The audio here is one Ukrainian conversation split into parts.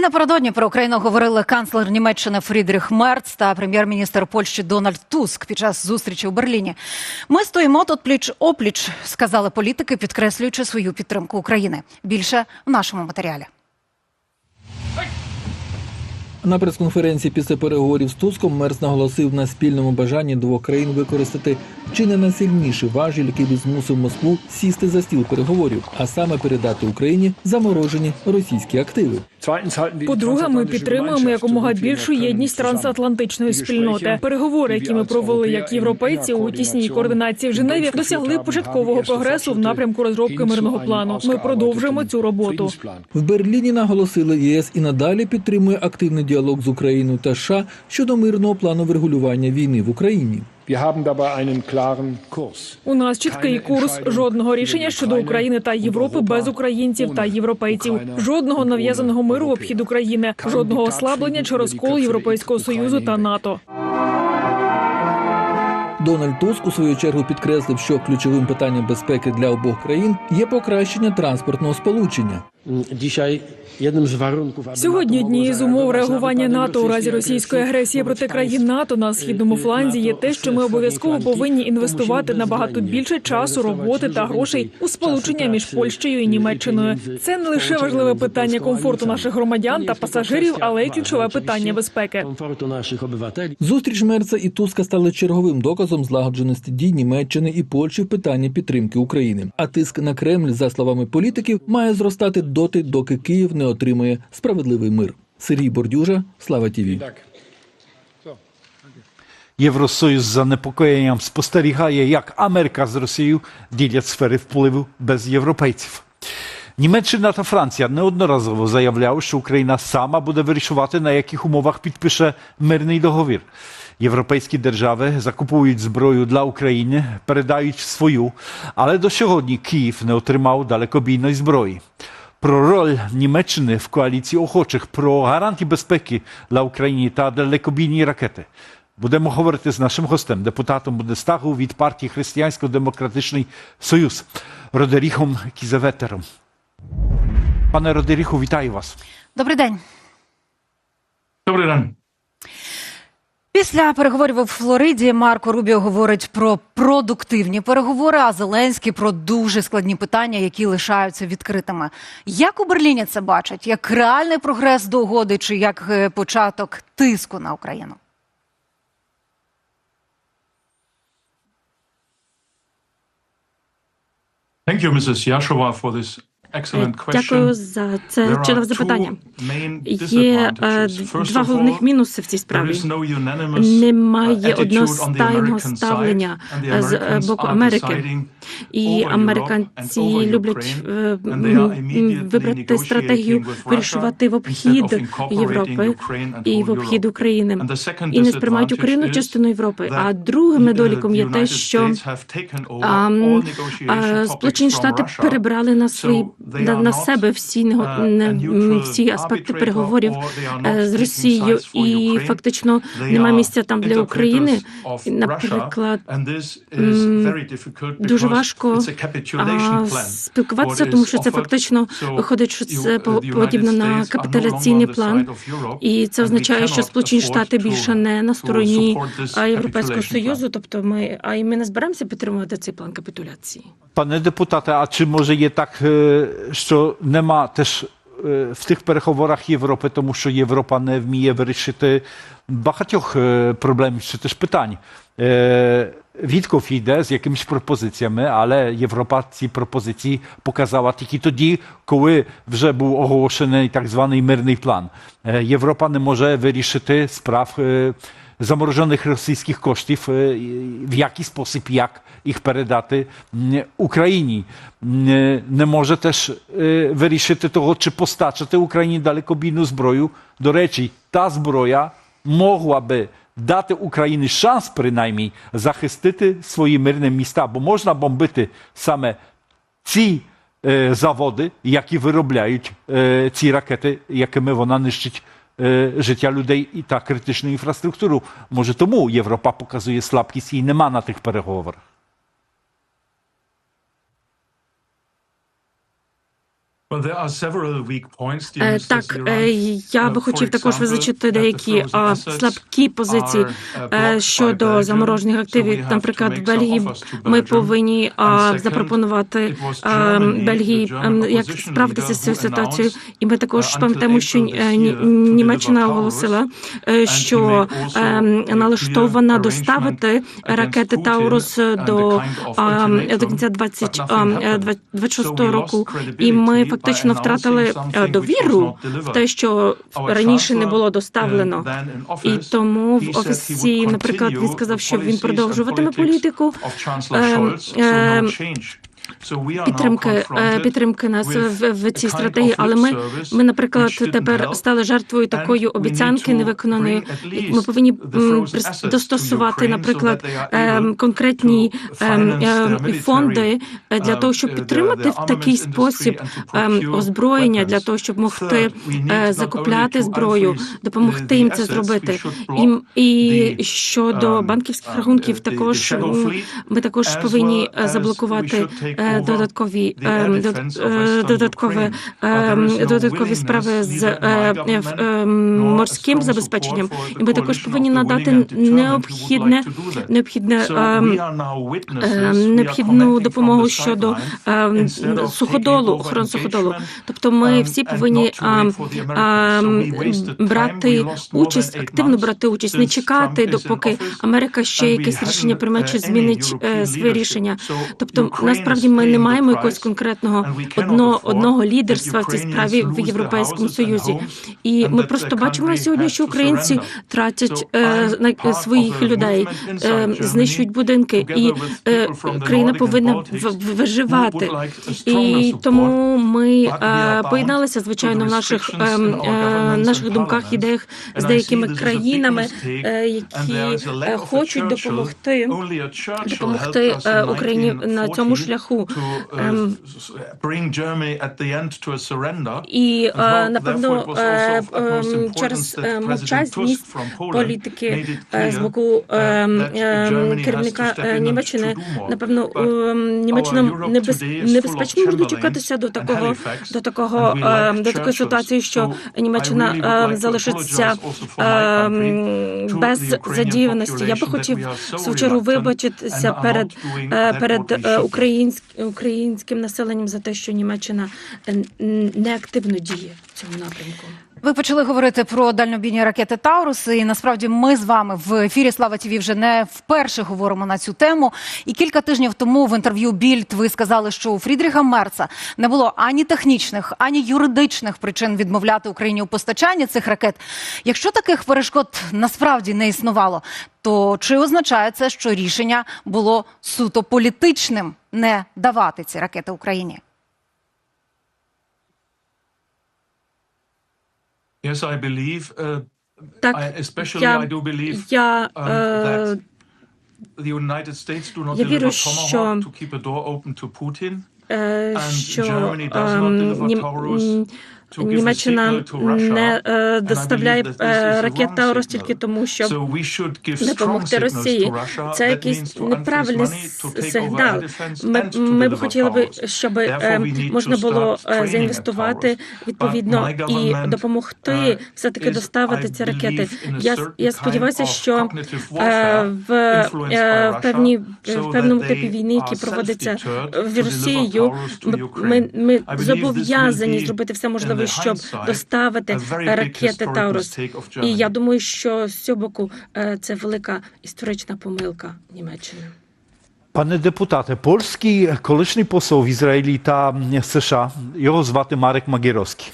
Напередодні про Україну говорили канцлер Німеччини Фрідріх Мерц та прем'єр-міністр Польщі Дональд Туск під час зустрічі у Берліні. Ми стоїмо тут пліч опліч, сказали політики, підкреслюючи свою підтримку України. Більше в нашому матеріалі. На прес-конференції після переговорів з Туском Мерц наголосив на спільному бажанні двох країн використати чи не найсильніший важіль, який би змусив Москву сісти за стіл переговорів, а саме передати Україні заморожені російські активи. По-друге, ми підтримуємо якомога більшу єдність трансатлантичної спільноти. Переговори, які ми провели як європейці у тісній координації в Женеві, досягли початкового прогресу в напрямку розробки мирного плану. Ми продовжуємо цю роботу. В Берліні наголосили, ЄС і надалі підтримує активний діалог з Україною та США щодо мирного плану врегулювання війни в Україні. У нас чіткий курс жодного рішення щодо України та Європи без українців та європейців. Жодного нав'язаного миру в обхід України, жодного ослаблення чи розколу Європейського союзу та НАТО. Дональд Туск у свою чергу підкреслив, що ключовим питанням безпеки для обох країн є покращення транспортного сполучення. Dzisiaj jednym z warunków, Сьогодні однією з умов реагування НАТО у разі російської агресії проти країн НАТО на східному фланзі є те, що ми обов'язково повинні інвестувати набагато більше часу, роботи та грошей у сполучення між Польщею і Німеччиною. Це не лише важливе питання комфорту наших громадян та пасажирів, але й ключове питання безпеки. komfortu naszych obywateli. Зустріч Мерца і Туска стали черговим доказом злагодженості дій Німеччини і Польщі в питанні підтримки України. А тиск на Кремль, за словами політиків, має зростати доти, доки Київ не отримує справедливий мир. Сергій Бордюжа, Слава Тіві. Євросоюз з занепокоєнням спостерігає, як Америка з Росією ділять сфери впливу без європейців. Німеччина та Франція неодноразово заявляли, що Україна сама буде вирішувати, на яких умовах підпише мирний договір. Європейські держави закуповують зброю для України, передають свою, але до сьогодні Київ не отримав далекобійної зброї. Про роль Німеччини в коаліції охочих, про гарантії безпеки для України та далекобійні ракети. Будемо говорити з нашим гостем, депутатом Бундестагу від партії Християнсько-Демократичний Союз Родеріхом Кізеветером. Пане Родеріху, вітаю вас. Добрий день. Добрий день. Після переговорів у Флориді Марко Рубіо говорить про продуктивні переговори, а Зеленський про дуже складні питання, які лишаються відкритими. Як у Берліні це бачать? Як реальний прогрес до угоди, чи як е, початок тиску на Україну? Thank you, Mrs. Yashova, for. Дякую за це чудове запитання. Є е, два головних мінуси в цій справі. uh, Немає одностайного ставлення з е, боку Америки. І американці люблять е, вибрати стратегію вирішувати в обхід Європи і в обхід. України. І не сприймають Україну is частиною Європи. А другим uh, недоліком є те, що Сполучені Штати перебрали на свої на, себе всі uh, не- всі аспекти переговорів е, з Росією, і фактично немає місця там для України. Наприклад, дуже важко спілкуватися, тому що це фактично виходить, що це the подібно на капітуляційний the план. І це означає, що Сполучені Штати більше не на стороні Європейського Союзу. Тобто ми, а і ми не зберемося підтримувати цей план капітуляції. Пане депутате, а чи може є так, е, що нема теж е, в тих переговорах Європи, тому що Європа не вміє вирішити багатьох е, проблемів чи теж питань? Е, Вітков йде з якимись пропозиціями, але Європа ці пропозиції показала тільки тоді, коли вже був оголошений так званий мирний план. Європа не може вирішити справ е, російських коштів, е, в який спосіб, як їх передати Україні. Не може теж е, вирішити того, чи постачати Україні далекобійну зброю. До речі, та зброя могла би дати Україні шанс, принаймні, захистити свої мирні міста, бо можна бомбити саме ці е, заводи, які виробляють е, ці ракети, якими вона нищить життя людей і та критичну інфраструктуру. Може, тому Європа показує слабкість і нема на тих переговорах. Так, е, я Uh, би хотів також визначити деякі слабкі позиції uh, е, щодо заморожених активів. Наприклад, в Бельгії ми повинні запропонувати Бельгії ем, як справитися з цією ситуацією. І ми також uh, пам'ятаємо, що е, Німеччина оголосила, е, що ем, налаштована доставити ракети Таурус до кінця but 20, nothing а, happened. е, 26 So we року. lost І ми credibility фактично втратили е, довіру в те, що раніше не було uh, доставлено. І тому в офісі, наприклад, він сказав, що він продовжуватиме політику підтримки, е, підтримки нас в, в цій стратегії, але ми, ми, наприклад, тепер стали жертвою такої обіцянки невиконаної. Ми повинні достосувати, наприклад, ем, конкретні ем, ем, фонди е, для uh, того, щоб підтримати в такий спосіб озброєння для того, щоб могти е, закупляти зброю, допомогти їм це зробити. І, і щодо um, банківських um, рахунків, також ми також повинні заблокувати е, додаткові ем, е, додаткові ем, Uh, додаткові справи з е, е, ем, морським забезпеченням. І ми також повинні надати необхідне необхідне ем, е, необхідну допомогу щодо ем, суходолу, охорон суходолу. Тобто ми um, всі повинні ем, ем, брати участь, активно брати участь, не чекати, допоки Америка ще якесь рішення прийме uh, чи змінить е, своє рішення. Тобто насправді ми не маємо якогось конкретного cannot одного лідерства в цій справі в Європейському Союзі. І ми просто бачимо сьогодні, що українці тратять е, своїх людей, е, знищують будинки, і е, країна повинна виживати. І тому ми е, поєдналися, звичайно, в наших ем, е, governments наших думках, ідеях з деякими країнами, е, які е, хочуть допомогти допомогти е, Україні на цьому 1940 шляху. uh, Ем. І е, напевно е, ем, через е, мовчазність політики е, з боку uh, ем, ем, керівника е, Німеччини, напевно, ем, Німеччина небезпечно Chamberlains дочекатися до такого до такого ем, до такої ситуації, що Німеччина ем, залишиться ем, без задіяності. Я би хотів в свою чергу вибачитися перед е, перед what українським населенням за те, що Німеччина е, неактивно діє в цьому напрямку. Ви почали говорити про дальнобійні ракети Таурус, і насправді ми з вами в ефірі Слава ТІВІ вже не вперше говоримо на цю тему. І кілька тижнів тому в інтерв'ю Більд ви сказали, що у Фрідріха Мерца не було ані технічних, ані юридичних причин відмовляти Україні у постачанні цих ракет. Якщо таких перешкод насправді не існувало, то чи означає це, що рішення було суто політичним не давати ці ракети Україні? Yes, I believe, uh, Так, I, especially я, I do believe я um, е, that the United States do not Я deliver вірю, Tomahawk що- to keep a door open to Putin. е, And що Germany does not ем, deliver Taurus Німеччина не е, доставляє е, ракет Таурус тільки тому, що So we should give strong допомогти Росії. Це якийсь неправильний сигнал. Ми, ми б хотіли би, щоб е, можна було е, заінвестувати відповідно і допомогти uh, все-таки is, доставити ці ракети. Я, я сподіваюся, що е, в, е, певні в певному типі війни, які проводиться в Росією, ми, ми, зобов'язані зробити все можливе, the щоб доставити ракети Таурус. І я думаю, що з цього боку е, це велика історична помилка Німеччини. Пане депутате, польський колишній посол в Ізраїлі та США, його звати Марek Magierowski,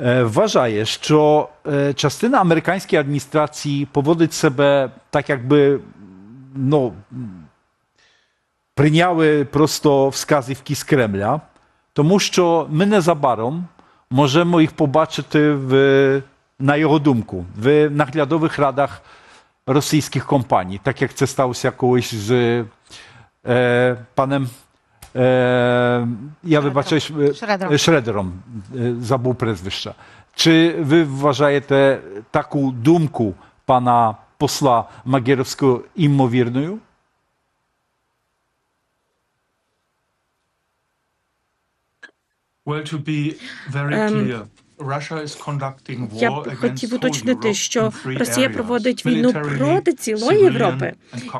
е, вважає, що е, частина американської адміністрації поводить себе так, якби ну, прийняли просто вказівки з Кремля, тому що ми незабаром можемо їх побачити в, на його думку, в наглядових радах російських компаній, так як це сталося колись з е, паnem е, я вибачаюсь, е, Шредером. Шредером е, забув прізвище. Чи ви вважаєте таку думку пана Well, to be very um, clear, Я б хотів уточнити, що Росія проводить війну проти цілої Європи,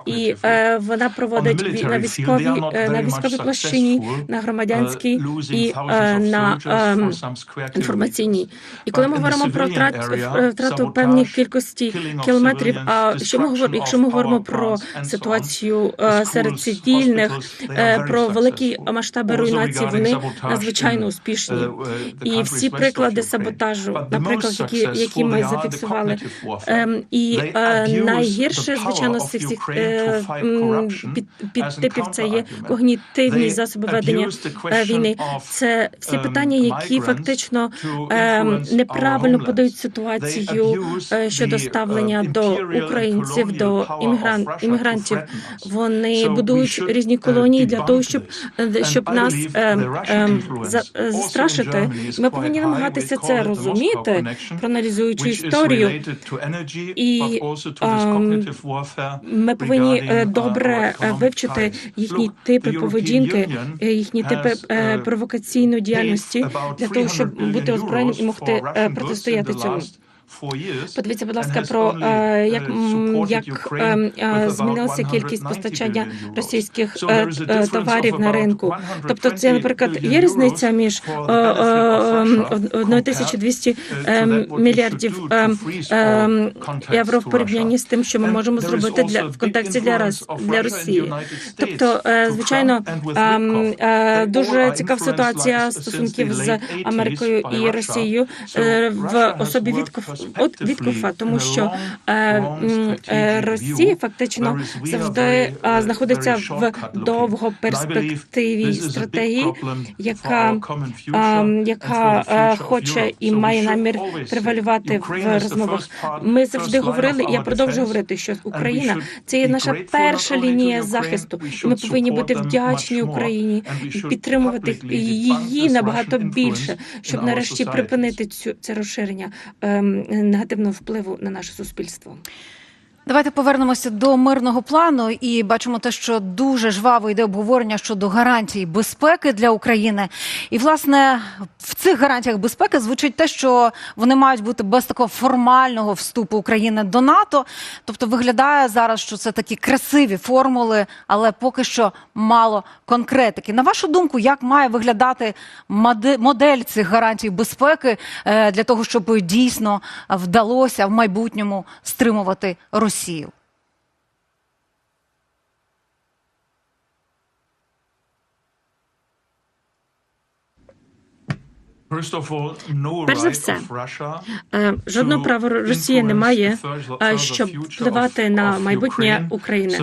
і е, вона проводить на військовій е, на військовій площині, на громадянській uh, і е, на ем, kilometers. інформаційній. І коли ми говоримо про втрат, е, втрату певної кількості кілометрів, а що ми говоримо, якщо ми говоримо про ситуацію е, серед цивільних, е, про великі масштаби руйнації, вони надзвичайно успішні. uh, uh, І всі приклади. Саботажу, наприклад, які, які ми зафіксували. Ем, і е, найгірше, звичайно, з цих всіх Ukraine е, to fight м, corruption під, as під a типів це є когнітивні засоби ведення е, війни. Це всі um, питання, які фактично ем, неправильно подають ситуацію е, щодо ставлення uh, до українців, до іммігран, іммігрантів. Вони будують різні uh, колонії для того, щоб е, щоб нас ем, ем, застрашити. Ми повинні намагатися Call це розуміти, проаналізуючи історію. І, ем, Ми повинні е, uh, добре е, вивчити їхні типи поведінки, е, їхні типи е, uh, провокаційної діяльності для того, щоб 300 бути озброєні і могти е, протистояти цьому. Подивіться, будь ласка, про е, як, uh, як ем, е, змінилася 190 кількість постачання російських е, е, товарів на ринку. 120 Тобто, це, наприклад, є різниця між for е, the benefit of е, Russia ем, 1200 compared, uh, to ем, that what we мільярдів ем, ем, євро в порівнянні з тим, що ми можемо зробити для в контексті для, для Росії. Тобто, е, звичайно, ем, е, дуже цікава ситуація стосунків з late 80s Америкою і. Росією е, в особі Віткоф, от Віткофа, prospectively тому що е, е, Росія фактично завжди е, uh, знаходиться в довгоперспективі стратегії, яка ем, яка е, хоче і має намір превалювати в розмовах. Ми завжди говорили, і я defense, говорити, що Україна це є наша перша лінія захисту. Ми повинні бути вдячні Україні і підтримувати її набагато більше, щоб нарешті припинити цю це розширення ем, негативного впливу на наше суспільство. Давайте повернемося до мирного плану і бачимо те, що дуже жваво йде обговорення щодо гарантій безпеки для України. І власне в цих гарантіях безпеки звучить те, що вони мають бути без такого формального вступу України до НАТО. Тобто виглядає зараз, що це такі красиві формули, але поки що мало конкретики. На вашу думку, як має виглядати моде- модель цих гарантій безпеки е, для того, щоб дійсно вдалося в майбутньому стримувати Росію? No Перш за все, Е, Жодного права Росії influence немає, the further- е, further щоб впливати на майбутнє. України.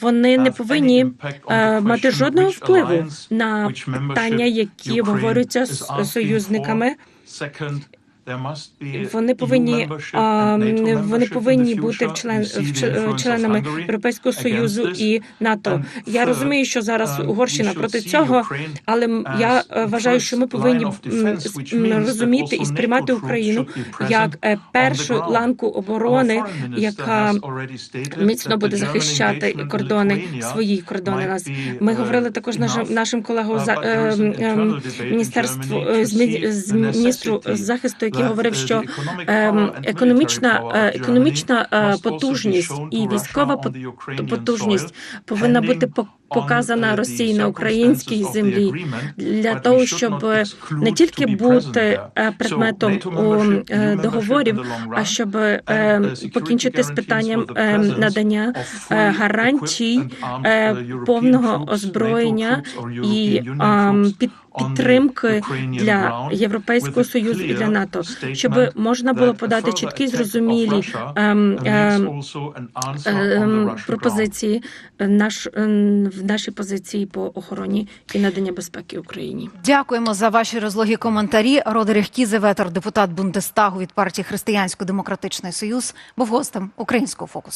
Вони не повинні е, мати жодного впливу на питання, які обговорюються з союзниками. Вони повинні а, вони повинні бути в член в членами Європейського Союзу і НАТО. Я розумію, що зараз uh, Угорщина проти цього, але я е, вважаю, що ми повинні розуміти і сприймати Україну як е, першу ланку оборони, яка міцно буде захищати кордони, свої кордони нас. Ми uh, говорили також нашим Uh, за ем, ем, міністерству е, to з міністру захисту, який говорив, uh, що ем, економічна е, економічна е, потужність і військова потужність повинна бути показана uh, Росії на українській землі для того, щоб не тільки бути е, предметом е, договорів, а щоб е, uh, покінчити з питанням е, надання е, гарантій е, uh, повного озброєння і підтримки для Європейського Союзу і для clear НАТО, щоб можна було подати чіткі зрозумілі ем, ем, ем, пропозиції наш ем, в нашій позиції по охороні і надання безпеки Україні. Дякуємо за ваші розлогі коментарі. Родерих Кізеветер, депутат Бундестагу від партії Християнсько-демократичний союз, був гостем українського фокусу.